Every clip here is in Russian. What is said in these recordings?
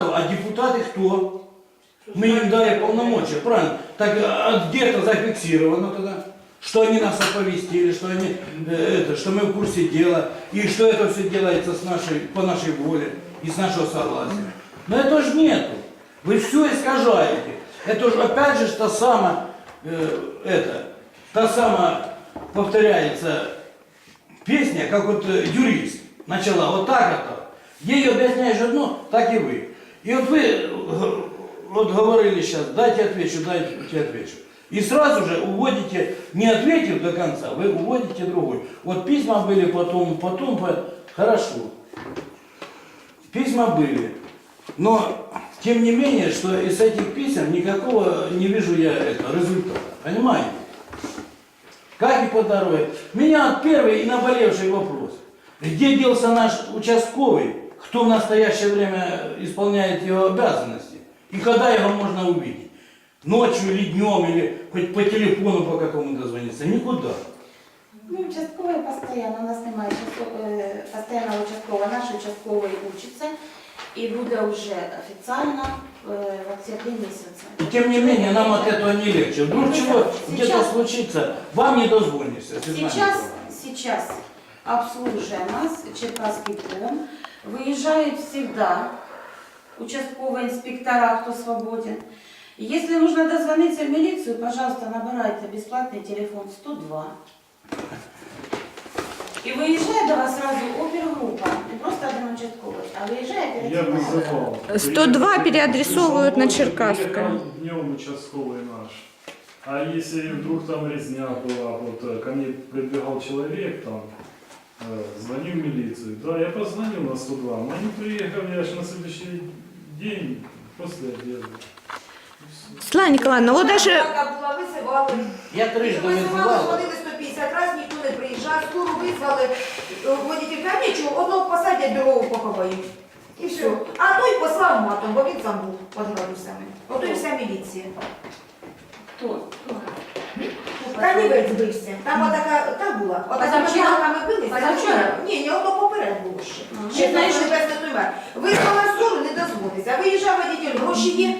А депутаты кто? Мы им дали полномочия, правильно? Так а где-то зафиксировано тогда, что они нас оповестили, что, они, э, это, что мы в курсе дела, и что это все делается с нашей, по нашей воле и с нашего согласия. Но этого же нету. Вы все искажаете. Это же опять же та самая, э, это, та самая повторяется песня, как вот э, юрист начала вот так это. Ей объясняешь одно, так и вы. И вот вы вот говорили сейчас, дайте отвечу, дайте отвечу. И сразу же уводите, не ответив до конца, вы уводите другой. Вот письма были потом, потом, по- хорошо. Письма были. Но, тем не менее, что из этих писем никакого не вижу я это, результата. Понимаете? Как и по дороге. Меня первый и наболевший вопрос. Где делся наш участковый, кто в настоящее время исполняет его обязанности? И когда его можно увидеть? Ночью или днем, или хоть по телефону по какому дозвониться? Никуда. Ну, участковий постійно, у нас немає часу, е, постійного участкового. Наш участковий учиться і буде вже офіційно е, в октябрі місяці. И тем не менее, нам от этого не легче. Вдруг чего где-то Сейчас- случится, вам не дозвонишься. Светлана Сейчас, Николаевна. сейчас обслуживая нас Черкасский ком, выезжают всегда участковые инспектора, кто свободен. Если нужно дозвониться в милицию, пожалуйста, набирайте бесплатный телефон 102. И выезжает до вас сразу опергруппа, не просто один участковый, а выезжает вызывал. 102 переадресовывают на Черкасское. Днем участковый наш. А если вдруг там резня была, вот э, ко мне прибегал человек там, э, звонил в милицию. Да, я позвонил на 102, но они приехали аж на следующий день после обеда. Светлана Николаевна, вот даже Така була, визивали. Я трижды Визивали, вызывал. дзвонили 150 разів, ніхто не приїжджав, скоро визвали, е, водитель каже, нічого, одного посадять, другого поховають. І все. А той послав матом, бо він сам був під градусами. Ото і вся міліція. Кто? Канівець збився. Там отака, та була. Отака Позавчора? палками билися. Позавчора? Ні, ні, ото поперед було ще. Ще знаєш, що- небесне той мер. Визвала скору, не дозвониться. Виїжджав водитель, гроші є.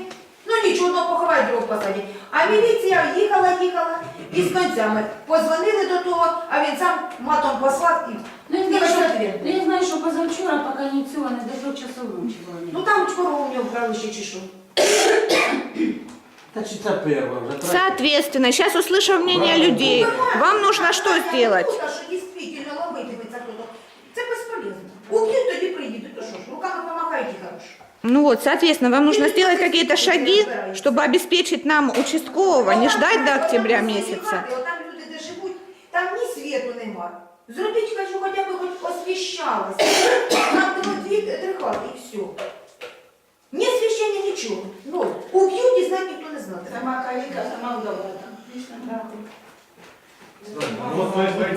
Ну нічого, одного поховають, другого посадять. А міліція їхала, їхала і з концями. Позвонили до того, а він сам матом послав і Ну, я знаю, що, ну, я знаю, що позавчора, поки ні цього, не до трьох часов ночі було. Ну там корову в нього вкрали ще чи що. Это чита первая уже. третья. соответственно, сейчас услышав мнение людей, вам нужно что сделать? Що дійсно ловитиметься хто-то. Це безполезно. Уб'ють, тоді приїдуть. То що ж, руками помахають і хорошо. Ну вот, соответственно, вам нужно сделать какие-то шаги, чтобы обеспечить нам участкового, не ждать до октября месяца. Там люди, де живуть, там ні світу нема. Зробіть, кажу, хоча б хоч освіщалося. Там було дві три хати і все. Ні освіщення, нічого. Ну, уб'ють і знати не. Сама каліка, сама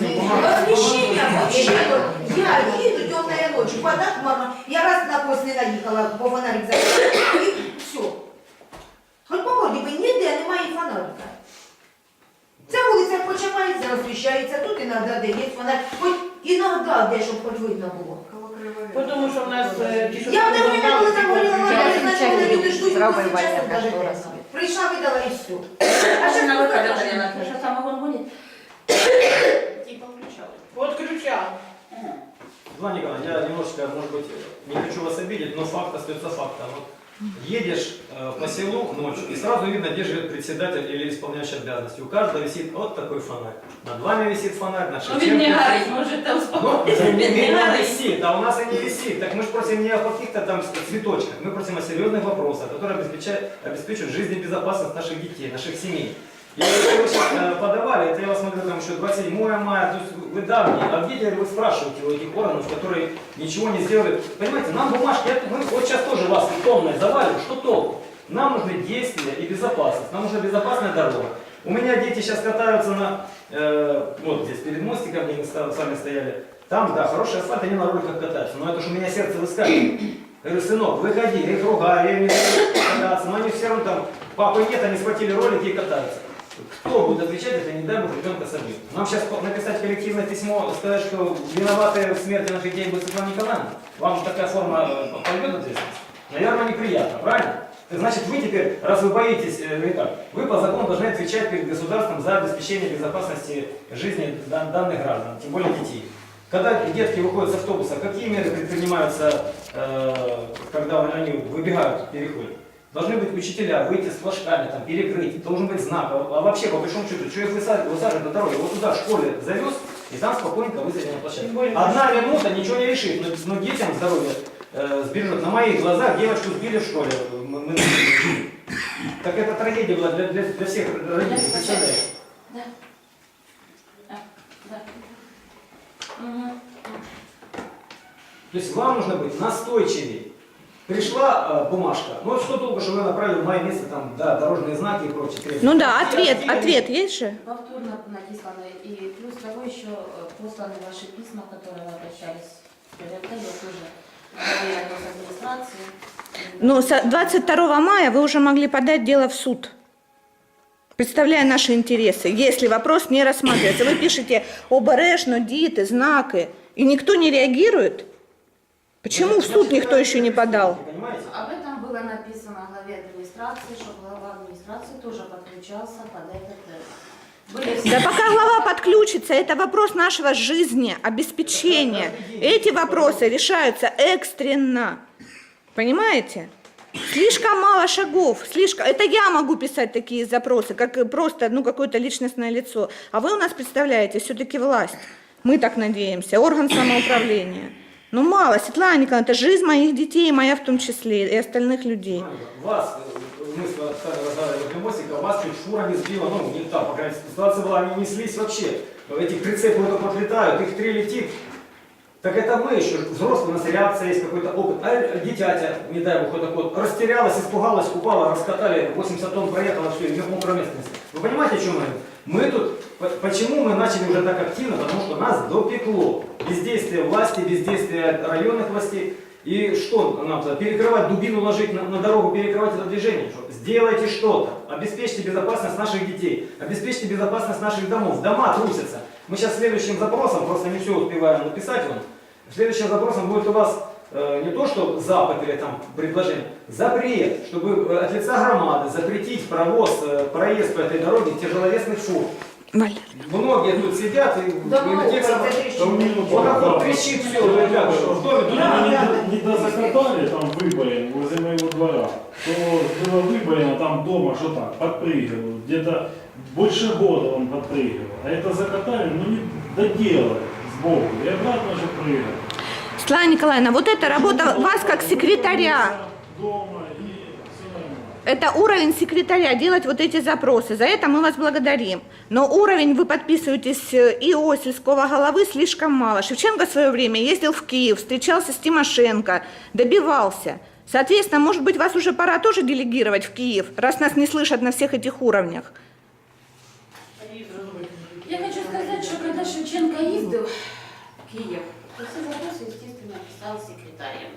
бумагам. Освіщення, вообще, от, я їду темная ночі, вода хмарна. Я раз на пост не наїхала, бо фонарик закрив, і все. Хоч по морді би ніде немає фонарика. Ця вулиця починається, освіщається, тут іноді де є фонарик, хоч іноді де, щоб хоч видно було. Потому що в нас е, ті, що Я в те время, коли там горіла я включають, знаю, коли люди ждуть, зробимо навіть що не раз. знаю. Прийшла, видала і все. А що на виході ще Мар'яна? Що саме вон гонить? Типа включали. Подключав. Светлана Николаевна, я немножечко, может быть, не хочу вас обидеть, но факт остается фактом. Вот едешь э, по селу ночью, и сразу видно, где живет председатель или исполняющий обязанности. У каждого висит вот такой фонарь. Над вами висит фонарь, над Ну він не Шевченко. горить, можете Ну, успокоїтися. тем не Він не менее горить. висит, а у нас и не висит. Так мы же просим не о каких-то там цветочках, мы просим о серьезных вопросах, которые обеспечают, обеспечивают жизнь и безопасность наших детей, наших семей. И вы э, подавали, это я вас смотрю, там еще 27 мая, то есть вы давние, а где вы спрашиваете у этих органов, которые ничего не сделали? Понимаете, нам бумажки, мы вот сейчас тоже вас тонной завалим, что толку? Нам нужны действия и безопасность, нам нужна безопасная дорога. У меня дети сейчас катаются на, э, вот здесь перед мостиком, где мы с стояли, там, да, хороший асфальт, они на роликах катаются, но это же у меня сердце выскакивает. Я говорю, сынок, выходи, я их ругаю, я не буду кататься, но они все равно там, папы нет, они схватили ролики и катаются. Кто будет отвечать, если не дай бог ребенка собьют? Нам сейчас написать коллективное письмо, сказать, что виноваты в смерти наших детей будет Светлана Николаевна? Вам же такая форма э, пойдет ответственность? Наверное, неприятно, правильно? Значит, вы теперь, раз вы боитесь, э, или как, вы по закону должны отвечать перед государством за обеспечение безопасности жизни дан- данных граждан, тем более детей. Когда детки выходят с автобуса, какие меры предпринимаются, э, когда они выбегают в переход? Должны быть учителя, выйти с флажками, там, перекрыть, должен быть знак. А а вообще, по большому счету, что их высаживать, высаживать на дороге? Вот туда в школе завез, и там спокойненько высадил на площадке. Одна минута ничего не решит, но, но детям здоровье э, сбережет. На моих глазах девочку сбили в школе. Мы- мы- так это трагедия была для, для, для всех родителей, представляешь? Да. А, да. Мгм. То есть вам нужно быть настойчивее. Пришла э, бумажка, ну вот что толку, что вы направили в мое место там, да, дорожные знаки и прочее. Ну да, ответ, ответ есть же? Повторно надіслано. И плюс того еще э, посланы ваши письма, которые вы обращались в я тоже проверяю с администрации. Ну, со- 22 мая вы уже могли подать дело в суд, представляя наши интересы, если вопрос не рассматривается. Вы пишете обережно, діти, знаки, и никто не реагирует. Почему в суд никто еще не подал? Понимаете? Об этом было написано главе администрации, что глава администрации тоже подключался под этот... все... Да пока глава подключится, это вопрос нашего жизни, обеспечения. Эти вопросы решаются экстренно. Понимаете? Слишком мало шагов, слишком. Это я могу писать такие запросы, как и просто ну, какое-то личностное лицо. А вы у нас представляете все-таки власть. Мы так надеемся, орган самоуправления. Ну мало, Светлана Николаевна, это жизнь моих детей, моя в том числе, и остальных людей. Вас, э, мы с вами мостика, вас чуть фура не сбила, ну, не так, по крайней мере, ситуация была, они неслись вообще. Эти прицепы вот так вот их три летит. Так это мы еще, взрослые, у нас реакция есть, какой-то опыт. А дитятя, не дай бог, вот так вот, растерялась, испугалась, упала, раскатали, 80 тонн проехала, все, и в мокром местности. Вы понимаете, о чем мы? Мы тут, по- почему мы начали уже так активно? Потому что нас допекло. Бездействие власти, бездействие районных властей. И что нам перекрывать, дубину ложить на, на дорогу, перекрывать это движение? Что? Сделайте что-то, обеспечьте безопасность наших детей, обеспечьте безопасность наших домов. Дома трусятся. Мы сейчас следующим запросом, просто не все успеваем написать вам, следующим запросом будет у вас э, не то, что запад или там предложение, запрет, чтобы э, от лица громады запретить провоз, э, проезд по этой дороге тяжеловесных фур. Валер. Многие тут сидят и, Да ну, это Вот так вот трещит все, ребята, что в доме тут Они не, не дозакатали там выборы возле двора, то было выборено там дома, что так, подпрыгивал. Где-то больше года он подпрыгивал. А это закатали, ну не доделали сбоку. И обратно же прыгал. Светлана Николаевна, вот эта работа вас как секретаря. Дома. Это уровень секретаря, делать вот эти запросы. За это мы вас благодарим. Но уровень вы подписываетесь э, ИО сельского головы слишком мало. Шевченко в свое время ездил в Киев, встречался с Тимошенко, добивался. Соответственно, может быть, вас уже пора тоже делегировать в Киев, раз нас не слышат на всех этих уровнях. Я хочу сказать, что когда Шевченко ездил в Киев, то все вопросы, естественно, писал секретарем.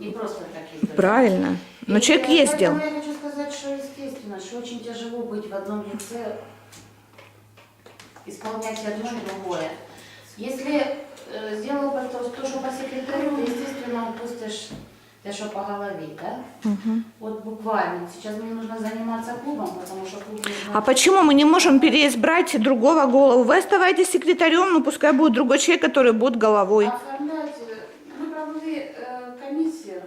Не просто так ездил. Правильно. Но И, человек ездил. Я хочу сказать, что естественно, что очень тяжело быть в одном лице, исполнять одно и другое. Если э, сделал бы то, то, что по секретарю, то, естественно, упустишь те, что по голове, да? Вот буквально. Сейчас мне нужно заниматься клубом, потому что клуб нужно... А почему мы не можем переизбрать другого голову? Вы оставайтесь секретарем, но пускай будет другой человек, который будет головой. Оформлять, мы провели э, комиссию,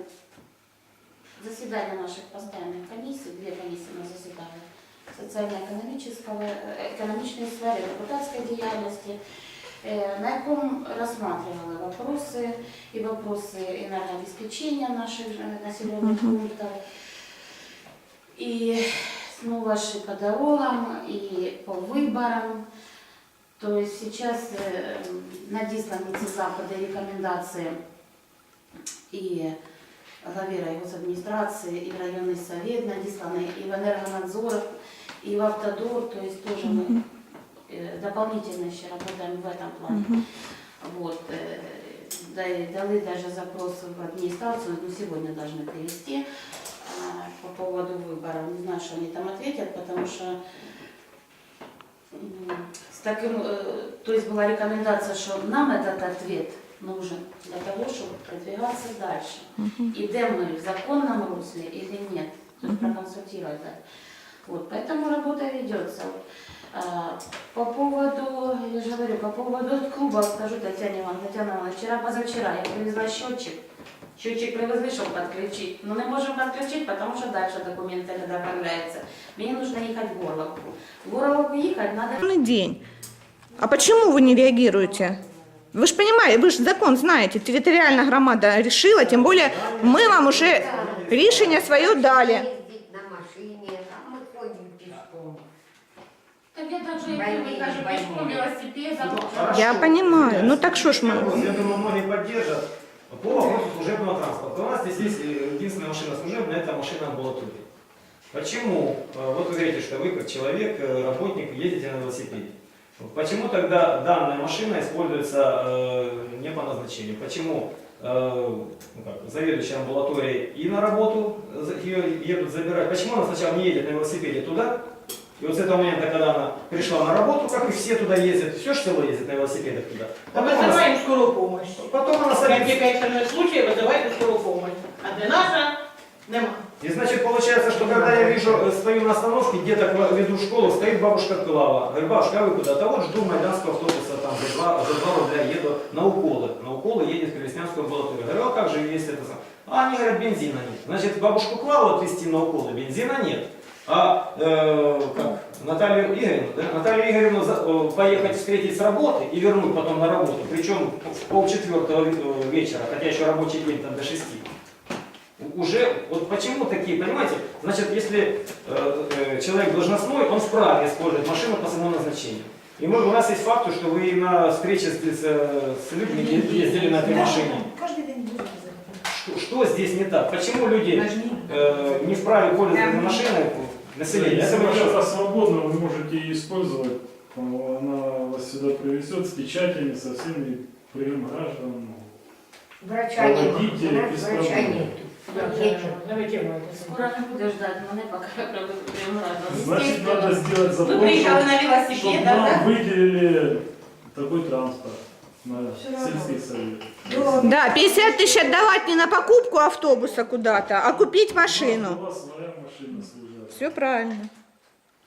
заседания наших постоянных комиссий, две комиссии мы заседали, социально-экономического, э, экономичной сферы, депутатской деятельности, на яком рассматривали вопросы и вопросы энергообеспечения наших э, населенных пунктов, и снова же по дорогам, и по выборам. То есть сейчас э, надіслані ці заходи, рекомендації і главі райгосадміністрації, і в районний совет надіслані, і в Енергонадзор, і в Автодор, то есть тоже мы э, дополнительно еще работаем в этом плане. Вот, э, да- дали даже запрос в администрацию, ну, сегодня должны привести а, по поводу выборов. Не знаю, что они там ответят, потому что с таким, э, то есть была рекомендация, что нам этот ответ нужен для того, чтобы продвигаться дальше. Идем мы в законном русле или нет, то есть проконсультировать. да. Вот, поэтому работа ведется. А, По поводу, я же говорю, по поводу клуба скажу Татьяне Ивановне, Татьяна вчера, позавчера я привезла счетчик. Счетчик привезли, чтобы подключить. Но не можем подключить, потому что дальше документы не доправляются. Мне нужно ехать в Горловку. В Горловку ехать надо день. А почему вы не реагируете? Вы же понимаете, вы же закон знаете, территориальная громада решила, тем более мы вам уже решение свое дали. Ездить на машине, а мы ходим пешком. Так я так же, Больные, мы кажем, пешком, больные. велосипедом. Я понимаю, ну так что ж мы... Я думаю, многие поддержат. По вопросу служебного транспорта. У нас здесь есть единственная машина служебная, это машина амбулатории. Почему? э, Вот вы говорите, что вы как человек, э, работник, едете на велосипеде. Почему тогда данная машина используется э, не по назначению? Почему э, ну как, заведующая амбулаторией и на работу ее едут забирать? Почему она сначала не едет на велосипеде туда? И вот с этого момента, когда она пришла на работу, как и все туда ездят, все село ездит на велосипедах туда. Потом она, вызываем скорую помощь. потом она садится таких экстренных случаях вызывайте скорую помощь. А для наша нема. И значит получается, что когда я вижу, э, стою на остановке, где-то веду в школу, стоит бабушка Клава. Говорю, бабушка, а вы куда? Да вот жду майданского автобуса, там за два, за два рубля еду на уколы. На уколы едет в Крестьянскую амбулаторию. Говорю, а как же если это? А они говорят, бензина нет. Значит, бабушку Клаву отвезти на уколы, бензина нет. А э, как? Наталью Игоревну, да? Наталью Игоревну за- э, поехать встретить с работы и вернуть потом на работу. Причем в полчетвертого э, вечера, хотя еще рабочий день там до шести уже, вот почему такие, понимаете, значит, если э, э, человек должностной, он вправе использовать машину по своему назначению. И мы, у нас есть факты, что вы на встрече с, с, с людьми ездили на этой машине. Каждый день Что, что здесь не так? Почему люди э, не вправе пользоваться машиной населения? Если Это это свободно, вы можете ее использовать. Там, Она вас сюда привезет с печатями, со всеми прием граждан. Врача нет. Проводите У без врача проблем. нет. Давайте мы это Скоро не ждать мене, поки я прямо рада. Значит, надо сделать Вы запрос, на чтобы велосипедах, нам да? выделили такой транспорт на сельский совет. Да, 50 тысяч отдавать не на покупку автобуса куда-то, а купить У машину. вас своя машина. Все правильно.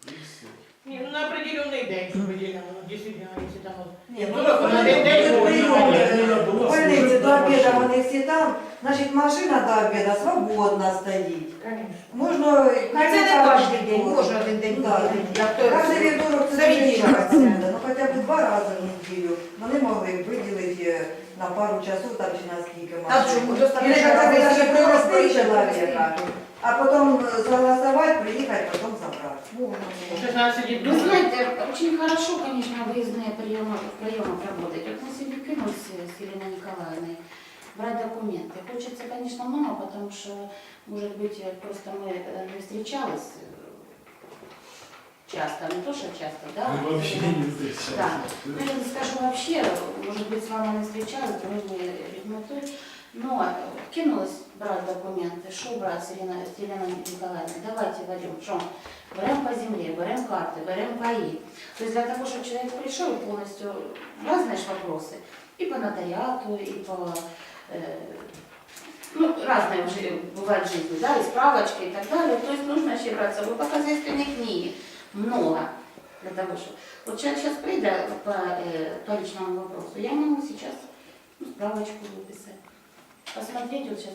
И все. Не, ну на определенный день, что выделено, ну, действительно, если там вот... Ні, Ну, ну, так, вони на день- день будуть можна. прийоми, Людина е, була в больниці служить до на обіду, машині. вони всі там, значить машина до обіду свободна стоїть. Конечно. Можна... Це не кожен день, може один день Так. бути. Як то Кожен вівторок це Заведення. дуже часто, ну хоча б два рази в неділю. Вони могли б виділити е, на пару часов там чи на скільки А машин. чому? Или Достатньо хотя бы даже робити привезти просто человека, А потом э, согласовать, приехать, потом забрать. 16 Вы знаете, очень хорошо, конечно, выездные приемы, в приемах работать. Вот мы сегодня кинулись с Еленой Николаевной брать документы. Хочется, конечно, много, потому что, может быть, просто мы э, не встречались э, часто, не то, что часто, да? Мы вообще не Да. встречаемся. Ну, я не скажу вообще, может быть, с вами не встречалась, дружные людьми, но э, кинулась брать документы, что брать с Еленой, с Еленой Николаевной, давайте берем, что? Берем по земле, берем карты, берем паи. То есть для того, чтобы человек пришел полностью разные вопросы, и по нотариату, и по э, ну, разные уже бывают жизни, да, и справочки и так далее. То есть нужно еще брать с собой по хозяйственной книге. Много для того, чтобы... Вот человек сейчас придет по, э, по личному вопросу, я могу сейчас ну, справочку выписать. Посмотреть вот сейчас.